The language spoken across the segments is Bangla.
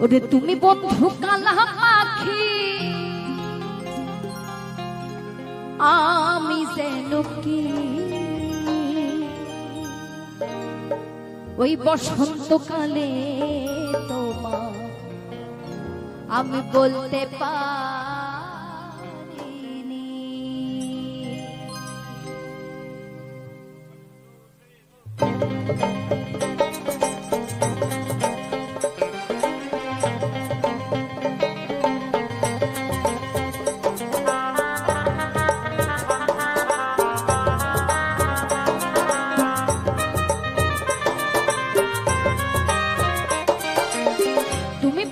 ওরে তুমি বন্ধু কালা পাখি। আমি যেন কি? ওই বসন্ত কালে তোমার আমি বলতে পারিনি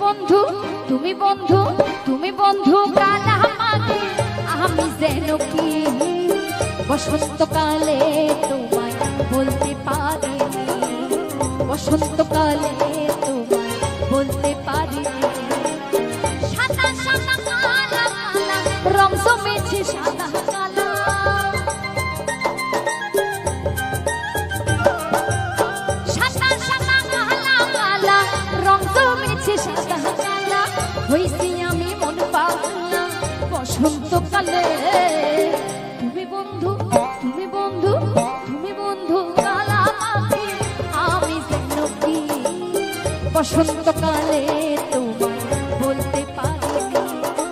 বন্ধু, তুমি বন্ধু তুমি বন্ধু মাঝে আমি যেন কি বসন্তকালে তোমায় বলতে পারি বসন্তকালে তোমায় বলতে পারি রং জমেছে সাদা বসন্তকালে তোমায় বলতে পারিনি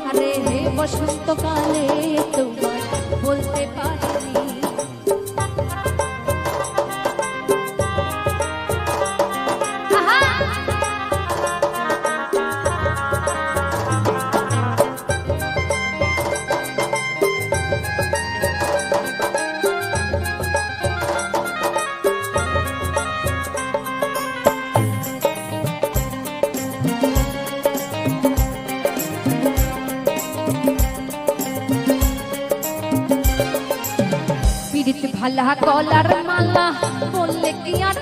আরে রে বসন্তকালে পিরিত ভালা গলার মালা বললে কি আর?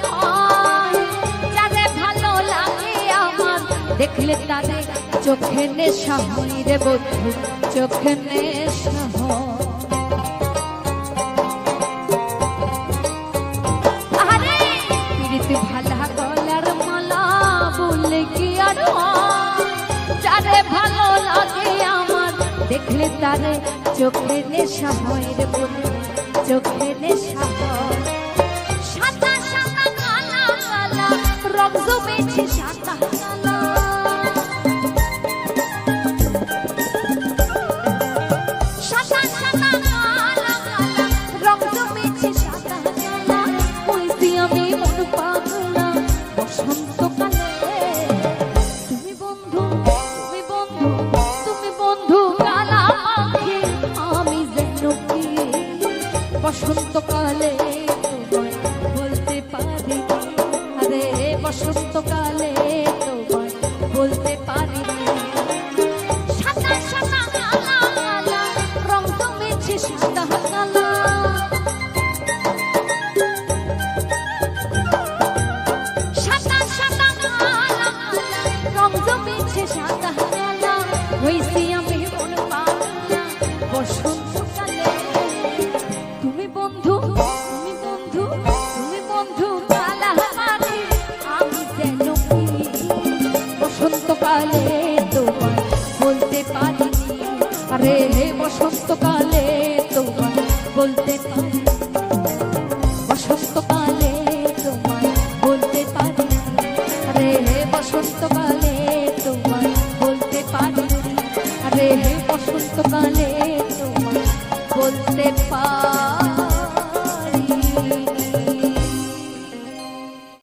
যারে ভালো লাগে আমার, দেখলে তারে চোখে নেশা হয় রে বন্ধু, চোখে নেশা হয়। ভালা গলার মালা বললে কি আর ভালো আমার, দেখলে চোখে নেশা হয় রে চোখে নেশা। বসন্তকালে তোমায় বলতে পারিনি। আরে হে বসন্তকালে তোমায় বলতে পারি বসন্তকালে তোমায় বলতে পারি আরে হে বসন্তকালে তোমায় বলতে পারি আরে হে বসন্তকালে তোমায় বলতে পারি